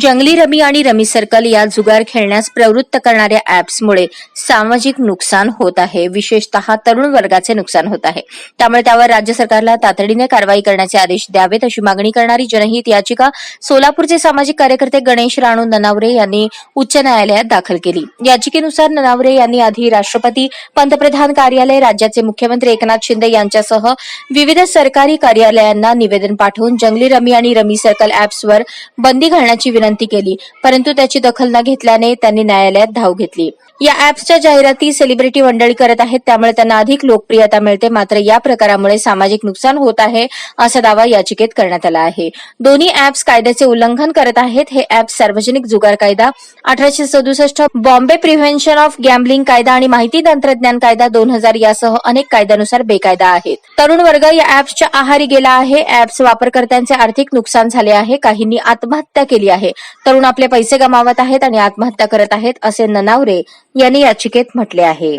जंगली रमी आणि rummy circle या जुगार खेळण्यास प्रवृत्त करणाऱ्या ऍप्समुळे सामाजिक नुकसान होत आहे. विशेषतः तरुण वर्गाचे नुकसान होत आहे. त्यामुळे त्यावर राज्य सरकारला तातडीने कारवाई करण्याचे आदेश द्यावेत अशी मागणी करणारी जनहित याचिका सोलापूरचे सामाजिक कार्यकर्ते गणेश राणू ननावरे यांनी उच्च न्यायालयात दाखल केली. याचिकेनुसार ननावरे यांनी आधी राष्ट्रपती पंतप्रधान कार्यालय राज्याचे मुख्यमंत्री एकनाथ शिंदे यांच्यासह विविध सरकारी कार्यालयांना निवेदन पाठवून जंगली रमी आणि रमी सर्कल ऍप्सवर बंदी घालण्याची विनंती केली. परंतु त्याची दखल न घेतल्याने त्यांनी न्यायालयात धाव घेतली. या ऍप्सच्या जाहिराती सेलिब्रिटी मंडळी करत आहेत त्यामुळे त्यांना अधिक लोकप्रियता मिळते. मात्र या प्रकारामुळे सामाजिक नुकसान होत आहे असा दावा याचिकेत करण्यात आला आहे. दोन्ही ऍप्स कायद्याचे उल्लंघन करत आहेत. हे ऍप सार्वजनिक जुगार कायदा अठराशे सदुसष्ट बॉम्बे प्रिव्हेन्शन ऑफ गॅम्बलिंग कायदा आणि माहिती तंत्रज्ञान कायदा दोन हजार यासह अनेक कायद्यानुसार बेकायदा आहेत. तरुण वर्ग या ऍप्सच्या आहारी गेला आहे. ऍप्स वापरकर्त्यांचे आर्थिक नुकसान झाले आहे. काहींनी आत्महत्या केली आहे. तरुण आपले पैसे गमावत आहेत आणि आत्महत्या करत आहेत असे ननावरे यांनी याचिकेत म्हटले आहे.